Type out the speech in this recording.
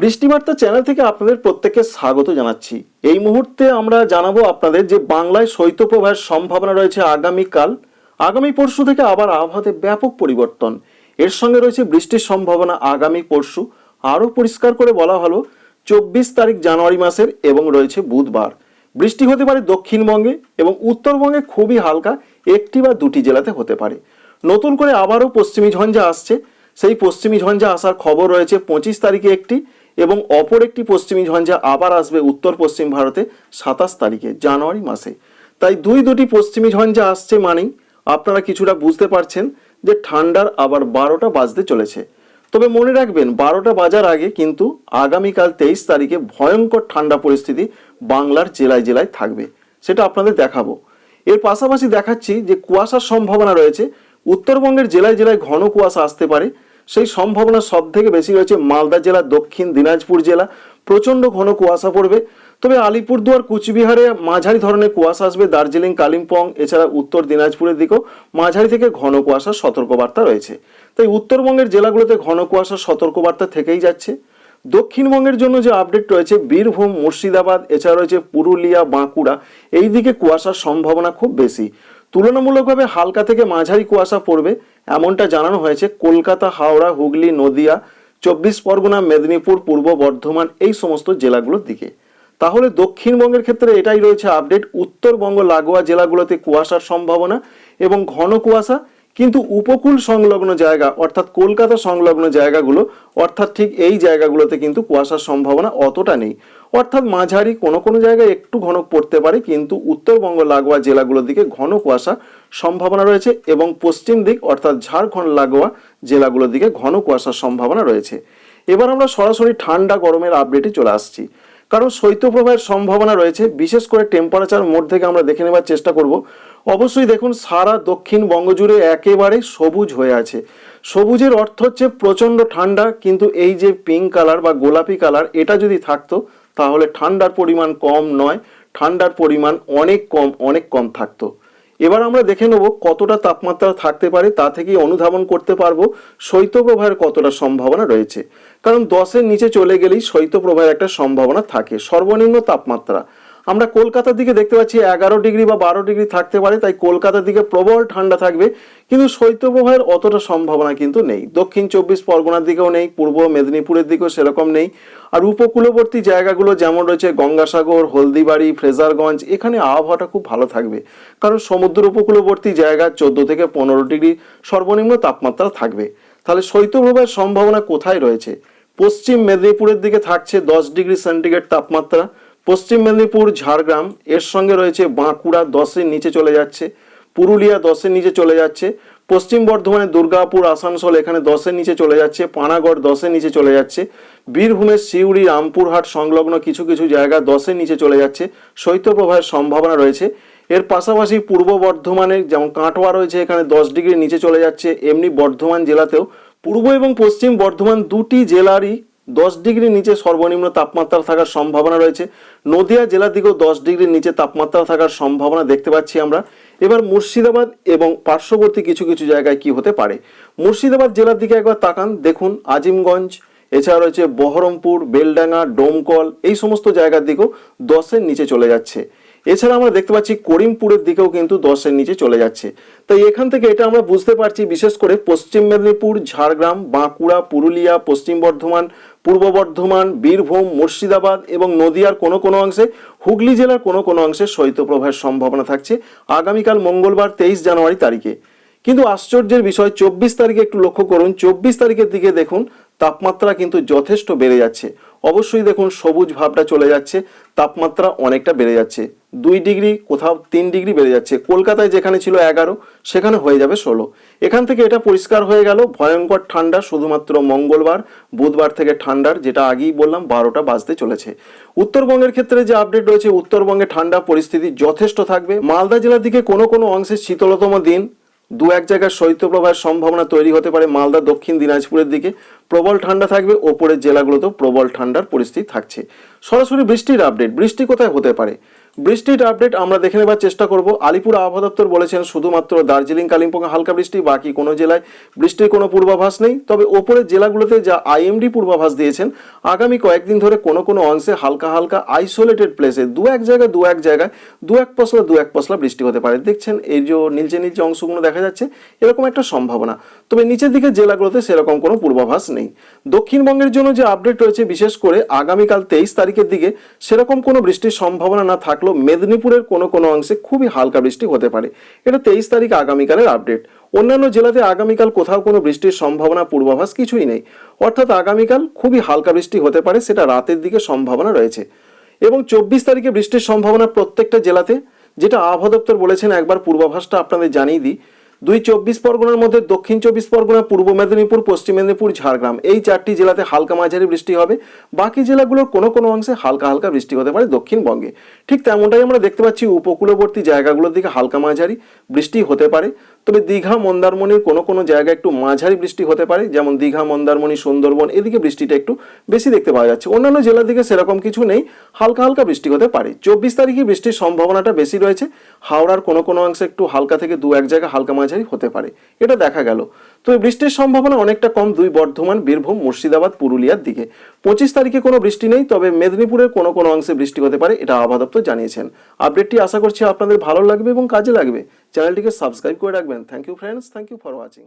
বৃষ্টিবার্তা channel থেকে আপনাদের প্রত্যেককে স্বাগত জানাচ্ছি। এই মুহূর্তে আমরা জানাব আপনাদের যে বাংলায় শৈত্যপ্রবাহের সম্ভাবনা রয়েছে আগামীকাল। আগামী পরশু থেকে আবার আবহাওয়াতে ব্যাপক পরিবর্তন। এর সঙ্গে রয়েছে বৃষ্টির সম্ভাবনা আগামী পরশু। আরও পরিষ্কার করে বলা হলো, চব্বিশ তারিখ জানুয়ারি মাসের এবং রয়েছে বুধবার। বৃষ্টি হতে পারে দক্ষিণবঙ্গে এবং উত্তরবঙ্গে খুবই হালকা, একটি বা দুটি জেলাতে হতে পারে। নতুন করে আবারও পশ্চিমী ঝঞ্ঝা আসছে। সেই পশ্চিমী ঝঞ্ঝা আসার খবর রয়েছে পঁচিশ তারিখে একটি এবং অপর একটি পশ্চিমী ঝঞ্ঝা আবার আসবে উত্তর পশ্চিম ভারতে সাতাশ তারিখে, জানুয়ারি মাসে। তাই দুই দুটি পশ্চিমী ঝঞ্ঝা আসছে মানেই আপনারা কিছুটা বুঝতে পারছেন যে ঠান্ডার আবার বারোটা বাজতে চলেছে। তবে মনে রাখবেন, বারোটা বাজার আগে কিন্তু আগামীকাল তেইশ তারিখে ভয়ঙ্কর ঠান্ডা পরিস্থিতি বাংলার জেলায় জেলায় থাকবে। সেটা আপনাদের দেখাবো। এর পাশাপাশি দেখাচ্ছি যে কুয়াশার সম্ভাবনা রয়েছে। উত্তরবঙ্গের জেলায় জেলায় ঘন কুয়াশা আসতে পারে। সেই সম্ভাবনা সব থেকে বেশি রয়েছে মালদা জেলা, দক্ষিণ দিনাজপুর জেলা। প্রচণ্ড ঘন কুয়াশা পড়বে। তবে আলিপুরদুয়ার, কুচবিহারে মাঝারি ধরনের কুয়াশা আসবে। দার্জিলিং, কালিম্পং, এছাড়া উত্তর দিনাজপুরের দিকেও মাঝারি থেকে ঘন কুয়াশার সতর্কবার্তা রয়েছে। তাই উত্তরবঙ্গের জেলাগুলোতে ঘন কুয়াশার সতর্কবার্তা থেকেই যাচ্ছে। দক্ষিণবঙ্গের জন্য যে আপডেট রয়েছে, বীরভূম, মুর্শিদাবাদ, এছাড়া রয়েছে পুরুলিয়া, বাঁকুড়া এই দিকে কুয়াশার সম্ভাবনা খুব বেশি। তুলনামূলকভাবে হালকা থেকে মাঝারি কুয়াশা পড়বে, এমনটা জানানো হয়েছে কলকাতা, হাওড়া, হুগলি, নদিয়া, চব্বিশ পরগনা, মেদিনীপুর, পূর্ব বর্ধমান, এই সমস্ত জেলাগুলোর দিকে। তাহলে দক্ষিণবঙ্গের ক্ষেত্রে এটাই রয়েছে আপডেট। উত্তরবঙ্গ, লাগোয়া জেলাগুলোতে কুয়াশার সম্ভাবনা এবং ঘন কুয়াশা, কিন্তু উপকূল সংলগ্ন জায়গা, অর্থাৎ কলকাতা সংলগ্ন জায়গাগুলো, অর্থাৎ ঠিক এই জায়গাগুলোতে কিন্তু কুয়াশার সম্ভাবনা অতটা নেই। অর্থাৎ মাঝারি কোনো কোনো জায়গায় একটু ঘন পড়তে পারে, কিন্তু উত্তরবঙ্গ লাগোয়া জেলাগুলোর দিকে ঘন কুয়াশা সম্ভাবনা রয়েছে এবং পশ্চিম দিক অর্থাৎ ঝাড়খণ্ড লাগোয়া জেলাগুলোর দিকে ঘন কুয়াশার সম্ভাবনা রয়েছে। এবার আমরা সরাসরি ঠান্ডা গরমের আপডেটে চলে আসছি। কারণ শৈত্যপ্রবাহের সম্ভাবনা রয়েছে, বিশেষ করে টেম্পারেচার মোড থেকে আমরা দেখে নেবার চেষ্টা করব। অবশ্যই দেখুন, সারা দক্ষিণবঙ্গ জুড়ে একেবারে সবুজ হয়ে আছে। সবুজের অর্থ হচ্ছে প্রচণ্ড ঠান্ডা, কিন্তু এই যে পিঙ্ক কালার বা গোলাপি কালার এটা যদি থাকতো তাহলে ঠান্ডার পরিমাণ কম নয়, ঠান্ডার পরিমাণ অনেক কম অনেক কম থাকতো। এবার আমরা দেখে নেব কতটা তাপমাত্রা থাকতে পারে তা থেকেই অনুধাবন করতে পারব শৈত্যপ্রবাহের কতটা সম্ভাবনা রয়েছে। কারণ দশের নিচে চলে গেলেই শৈত্যপ্রবাহের একটা সম্ভাবনা থাকে, সর্বনিম্ন তাপমাত্রা। আমরা কলকাতার দিকে দেখতে পাচ্ছি এগারো ডিগ্রি বা বারো ডিগ্রি থাকতে পারে, তাই কলকাতার দিকে প্রবল ঠান্ডা থাকবে। কিন্তু শৈত্যপ্রবাহের অতটা সম্ভাবনা কিন্তু নেই। দক্ষিণ চব্বিশ পরগনার দিকেও নেই, পূর্ব মেদিনীপুরের দিকেও সেরকম নেই। আর উপকূলবর্তী জায়গাগুলো যেমন রয়েছে গঙ্গাসাগর, হলদিবাড়ি, ফ্রেজারগঞ্জ, এখানে আবহাওয়াটা খুব ভালো থাকবে। কারণ সমুদ্র উপকূলবর্তী জায়গা চোদ্দ থেকে পনেরো ডিগ্রি সর্বনিম্ন তাপমাত্রা থাকবে। তাহলে শৈত্যপ্রবাহের সম্ভাবনা কোথায় রয়েছে? পশ্চিম মেদিনীপুরের দিকে থাকছে দশ ডিগ্রি সেন্টিগ্রেড তাপমাত্রা। পশ্চিম মেদিনীপুর, ঝাড়গ্রাম, এর সঙ্গে রয়েছে বাঁকুড়া দশের নিচে চলে যাচ্ছে, পুরুলিয়া দশের নিচে চলে যাচ্ছে, পশ্চিম বর্ধমানে দুর্গাপুর, আসানসোল এখানে দশের নিচে চলে যাচ্ছে, পানাগড় দশের নিচে চলে যাচ্ছে, বীরভূমের সিউড়ি, রামপুরহাট সংলগ্ন কিছু কিছু জায়গা দশের নিচে চলে যাচ্ছে, শৈত্যপ্রবাহের সম্ভাবনা রয়েছে। এর পাশাপাশি পূর্ব বর্ধমানে যেমন কাটোয়া রয়েছে, এখানে দশ ডিগ্রি নিচে চলে যাচ্ছে, এমনি বর্ধমান জেলাতেও। পূর্ব এবং পশ্চিম বর্ধমান দুটি জেলারই দশ ডিগ্রি নিচে সর্বনিম্ন তাপমাত্রা থাকার সম্ভাবনা রয়েছে। নদিয়া জেলার দিকেও দশ ডিগ্রির নিচে তাপমাত্রা থাকার সম্ভাবনা দেখতে পাচ্ছি আমরা। এবার মুর্শিদাবাদ এবং পার্শ্ববর্তী কিছু কিছু জায়গায় কি হতে পারে? মুর্শিদাবাদ জেলার দিকে একবার তাকান, দেখুন আজিমগঞ্জ, এছাড়া রয়েছে বহরমপুর, বেলডাঙ্গা, ডোমকল, এই সমস্ত জায়গার দিকেও দশের নিচে চলে যাচ্ছে। এছাড়া আমরা দেখতে পাচ্ছি করিমপুরের দিকেও কিন্তু দশের নিচে চলে যাচ্ছে। তাই এখান থেকে এটা আমরা বুঝতে পারছি, বিশেষ করে পশ্চিম মেদিনীপুর, ঝাড়গ্রাম, বাঁকুড়া, পুরুলিয়া, পশ্চিম বর্ধমান পূর্ব বর্ধমান, বীরভূম, মুর্শিদাবাদ এবং নদিয়ার কোনো কোনো অংশে, হুগলি জেলার কোনো কোনো অংশে শৈত্যপ্রবাহের সম্ভাবনা থাকছে আগামীকাল মঙ্গলবার তেইশ জানুয়ারি তারিখে। কিন্তু আশ্চর্যের বিষয়, চব্বিশ তারিখে একটু লক্ষ্য করুন, চব্বিশ তারিখের দিকে দেখুন, তাপমাত্রা কিন্তু যথেষ্ট বেড়ে যাচ্ছে। অবশ্যই দেখুন, সবুজ ভাবটা চলে যাচ্ছে, তাপমাত্রা অনেকটা বেড়ে যাচ্ছে। দুই ডিগ্রি, কোথাও তিন ডিগ্রি বেড়ে যাচ্ছে। কলকাতায় যেখানে ছিল এগারো, সেখানে হয়ে যাবে ষোলো। এখান থেকে এটা পরিষ্কার হয়ে গেল, ভয়ঙ্কর ঠান্ডা, শুধুমাত্র মঙ্গলবার, বুধবার থেকে ঠান্ডার, যেটা আগেই বললাম, বারোটা বাজতে চলেছে। উত্তরবঙ্গের ক্ষেত্রে যে আপডেট রয়েছে, উত্তরবঙ্গে ঠান্ডা পরিস্থিতি যথেষ্ট থাকবে। মালদা জেলার দিকে কোনো কোনো অংশে শীতলতম দিন দু এক জায়গায় শৈত্যপ্রবাহের সম্ভাবনা তৈরি হতে পারে মালদা, দক্ষিণ দিনাজপুরের দিকে। প্রবল ঠান্ডা থাকবে, ওপরের জেলাগুলোতেও প্রবল ঠান্ডার পরিস্থিতি থাকছে। সরাসরি বৃষ্টির আপডেট বৃষ্টি কোথায় হতে পারে? বৃষ্টির আপডেট আমরা দেখে নেবার চেষ্টা করব। আলিপুর আবহাওয়া দপ্তর বলেছেন, শুধুমাত্র দার্জিলিং, কালিম্পং হালকা বৃষ্টি, বাকি কোনো জেলায় বৃষ্টির কোনো পূর্বাভাস নেই। তবে ওপরের জেলাগুলোতে যা আইএমডি পূর্বাভাস দিয়েছেন, আগামী কয়েকদিন ধরে কোনো কোনো অংশে হালকা হালকা আইসোলেটেড প্লেসে দু এক জায়গায় দু এক জায়গায় দু এক পশলা দু এক পশলা বৃষ্টি হতে পারে। দেখছেন, এই যে নীলচে নীলচে অংশগুলো দেখা যাচ্ছে, এরকম একটা সম্ভাবনা। তবে নিচের দিকে জেলাগুলোতে সেরকম কোনো পূর্বাভাস নেই। দক্ষিণবঙ্গের জন্য যে আপডেট রয়েছে, বিশেষ করে আগামীকাল তেইশ তারিখের দিকে, সেরকম কোনো বৃষ্টির সম্ভাবনা না থাকলেও মেদিনীপুরের কোনো কোনো অংশে খুবই হালকা বৃষ্টি হতে পারে। এটা তেইশ তারিখ আগামীকালের আপডেট অন্যান্য জেলাতে আগামীকাল কোথাও কোনো বৃষ্টির সম্ভাবনা, পূর্বাভাস কিছুই নেই। অর্থাৎ আগামীকাল খুবই হালকা বৃষ্টি হতে পারে, সেটা রাতের দিকে সম্ভাবনা রয়েছে। এবং চব্বিশ তারিখে বৃষ্টির সম্ভাবনা প্রত্যেকটা জেলাতে, যেটা আবহাওয়া দপ্তর বলেছেন, একবার পূর্বাভাসটা আপনাদের জানিয়ে দিই। দুই চব্বিশ পরগনার মধ্যে দক্ষিণ চব্বিশ পরগনা, পূর্ব মেদিনীপুর, পশ্চিম মেদিনীপুর, ঝাড়গ্রাম। এই চারটি জেলাতে হালকা মাঝারি বৃষ্টি হবে। বাকি জেলাগুলোর কোনো কোনো অংশে হালকা হালকা বৃষ্টি হতে পারে দক্ষিণবঙ্গে। ঠিক তেমনটাই আমরা দেখতে পাচ্ছি উপকূলবর্তী জায়গাগুলোর দিকে হালকা মাঝারি বৃষ্টি হতে পারে। তবে দীঘা, মন্দারমণির কোনো কোনো জায়গায় একটু মাঝারি বৃষ্টি হতে পারে, যেমন দীঘা, মন্দারমণি, সুন্দরবন, এদিকে বৃষ্টিটা একটু বেশি দেখতে পাওয়া যাচ্ছে। অন্যান্য জেলার দিকে সেরকম কিছু নেই, হালকা হালকা বৃষ্টি হতে পারে। চব্বিশ তারিখে বৃষ্টির সম্ভাবনাটা বেশি রয়েছে, হাওড়ার কোনো কোনো অংশে একটু হালকা থেকে দু এক জায়গা হালকা মাঝারি হতে পারে, এটা দেখা গেল। তবে বৃষ্টির সম্ভাবনা অনেকটা কম দুই বর্ধমান, বীরভূম, মুর্শিদাবাদ, পুরুলিয়ার দিকে। পঁচিশ তারিখে কোনো বৃষ্টি নেই, তবে মেদিনীপুরের কোনো কোনো অংশে বৃষ্টি হতে পারে, এটা আবহাওয়া দপ্তর জানিয়েছেন। আপডেটটি আশা করছি আপনাদের ভালো লাগবে এবং কাজে লাগবে। চ্যানেলটিকে সাবস্ক্রাইব করে রাখবেন thank you friends thank you for watching